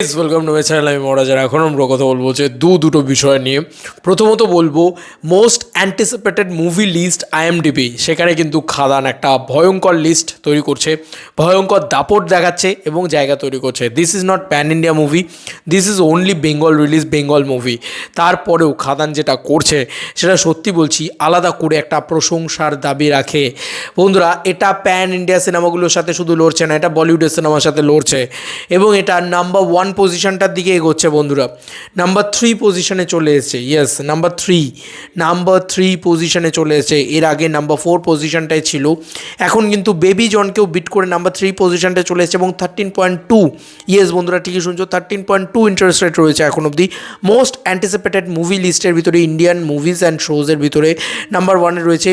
Welcome to my channel আমি মহারাজার এখন আমরা কথা বলব যে দু দুটো বিষয় নিয়ে। প্রথমত বলব most anticipated movie list IMDb সেখানে কিন্তু খাদান একটা ভয়ঙ্কর লিস্ট তৈরি করছে, ভয়ঙ্কর দাপট দেখাচ্ছে এবং জায়গা তৈরি করছে। This is not pan India movie this is only Bengal release Bengal movie তারপরেও খাদান যেটা করছে, সেটা সত্যি বলছি, আলাদা করে একটা প্রশংসার দাবি রাখে। বন্ধুরা, এটা প্যান ইন্ডিয়া সিনেমাগুলোর সাথে শুধু লড়ছে না, এটা বলিউডের সিনেমার সাথে লড়ছে। এবং এটা নাম্বার ওয়ান পজিশনটার দিকে এগোচ্ছে বন্ধুরা। নাম্বার থ্রি পজিশনে চলে এসেছে yes number three number three পজিশনে চলে এসেছে, এর আগে নাম্বার ফোর পজিশনটাই ছিল। এখন কিন্তু বেবি জনকেও বিট করে নাম্বার থ্রি পজিশনটায় চলে এসেছে এবং থার্টিন পয়েন্ট টু ইয়েস বন্ধুরা, ঠিকই শুনছো thirteen point two interest rate রয়েছে এখন অবধি। মোস্ট অ্যান্টিসিপেটেড মুভি লিস্টের ভিতরে ইন্ডিয়ান মুভিজ অ্যান্ড শোজের ভিতরে। নাম্বার ওয়ানে রয়েছে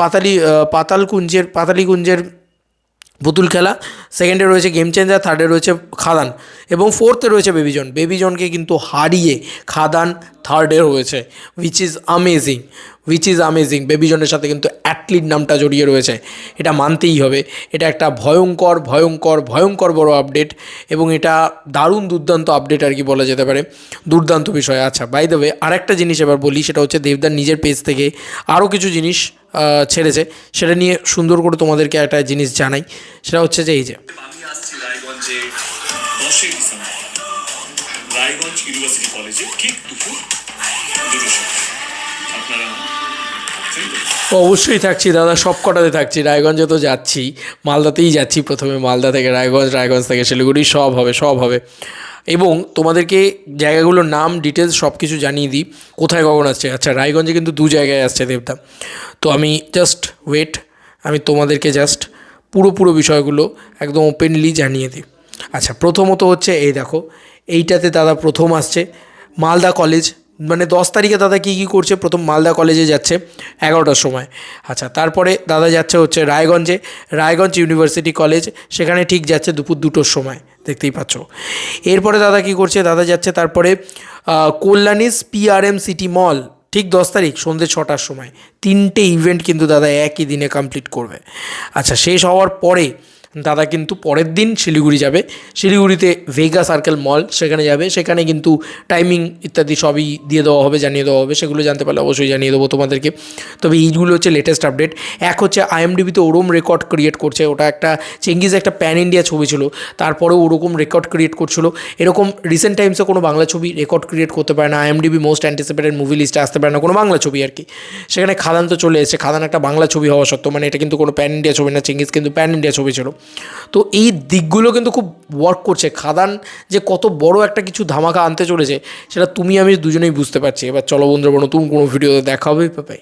পাতালি পাতালকুঞ্জের, পাতালিকুঞ্জের পুতুল খেলা সেকেন্ডে রয়েছে গেম চেঞ্জার থার্ডে রয়েছে খাদান এবং ফোর্থে রয়েছে বেবিজন বেবিজনকে কিন্তু হারিয়ে খাদান থার্ডে রয়েছে which is amazing which is amazing বেবিজনের সাথে কিন্তু অ্যাটলিট নামটা জড়িয়ে রয়েছে। এটা মানতেই হবে। এটা একটা ভয়ঙ্কর ভয়ঙ্কর ভয়ঙ্কর বড় আপডেট এবং এটা দারুণ দুর্দান্ত আপডেট আর কি বলা যেতে পারে। দুর্দান্ত বিষয়। আচ্ছা বাই দ্য ওয়ে আরেকটা জিনিস এবার বলি, সেটা হচ্ছে দেবদার নিজের পেজ থেকে আরও কিছু জিনিস ছেড়েছে। সেটা নিয়ে সুন্দর করে তোমাদেরকে একটা জিনিস জানাই। সেটা হচ্ছে যে এই যে রায়গঞ্জ ইউনিভার্সিটি কলেজে ঠিক দুপুর অবশ্যই থাকছি, দাদা সব কটাতে থাকছি। রায়গঞ্জে তো যাচ্ছি, মালদাতেই যাচ্ছি প্রথমে, মালদা থেকে রায়গঞ্জ রায়গঞ্জ থেকে শিলিগুড়ি, সব হবে সব হবে। এবং তোমাদেরকে জায়গাগুলোর নাম ডিটেলস সব কিছু জানিয়ে দিই, কোথায় কখন আসছে? আচ্ছা রায়গঞ্জে কিন্তু দু জায়গায় আসছে, দেবদা। তো আমি জাস্ট ওয়েট আমি তোমাদেরকে জাস্ট পুরো পুরো বিষয়গুলো একদম ওপেনলি জানিয়ে দিই। আচ্ছা প্রথমত হচ্ছে, এই দেখো, এইটাতে দাদা প্রথম আসছে, মালদা কলেজ মানে দশ তারিখে দাদা কী কী করছে? প্রথম মালদা কলেজে যাচ্ছে এগারোটার সময়। আচ্ছা তারপরে দাদা যাচ্ছে হচ্ছে রায়গঞ্জে, রায়গঞ্জ ইউনিভার্সিটি কলেজ, সেখানে ঠিক যাচ্ছে দুপুর দুটোর সময়, দেখতেই পাচ্ছ। এরপরে দাদা কী করছে? দাদা যাচ্ছে তারপরে কল্যাণীস পিআরএম সিটি মল, ঠিক দশ তারিখ সন্ধ্যে ছটার সময়। তিনটে ইভেন্ট কিন্তু দাদা একই দিনে কমপ্লিট করবে। আচ্ছা শেষ হওয়ার পরে দাদা কিন্তু পরের দিন শিলিগুড়ি যাবে। শিলিগুড়িতে ভেগা সার্কেল মল সেখানে যাবে। সেখানে কিন্তু টাইমিং ইত্যাদি সবই দিয়ে দেওয়া হবে, জানিয়ে দেওয়া হবে। সেগুলো জানতে পারলে অবশ্যই জানিয়ে দেবো তোমাদেরকে। তবে এইগুলো হচ্ছে লেটেস্ট আপডেট এক হচ্ছে আইএমডিবিতে ওরম রেকর্ড ক্রিয়েট করছে। ওটা একটা চেঙ্গিজ একটা প্যান ইন্ডিয়া ছবি ছিল। তারপরেও ওরকম রেকর্ড ক্রিয়েট করছিল। এরকম রিসেন্ট টাইমসে কোনো বাংলা ছবি রেকর্ড ক্রিয়েট করতে পারে না। আইএমডিবি মোস্ট অ্যান্টিসিপেটেড মুভি লিস্টে আসতে পারে না। কোনো বাংলা ছবি আর কি। সেখানে খাদান তো চলে এসেছে। খাদান একটা বাংলা ছবি হওয়া সত্ত্বেও মানে এটা কিন্তু কোনো প্যান ইন্ডিয়া ছবি না। চেঙ্গিজ কিন্তু প্যান ইন্ডিয়া ছবি ছিল। তো এই দিকগুলো কিন্তু খুব ওয়ার্ক করছে। খাদান যে কত বড় একটা কিছু ধামাকা আনতে চলেছে, সেটা তুমি আমি দুজনেই বুঝতে পারছি। এবার চলো বন্ধুরা নতুন কোনো ভিডিওতে দেখা হবে? পাই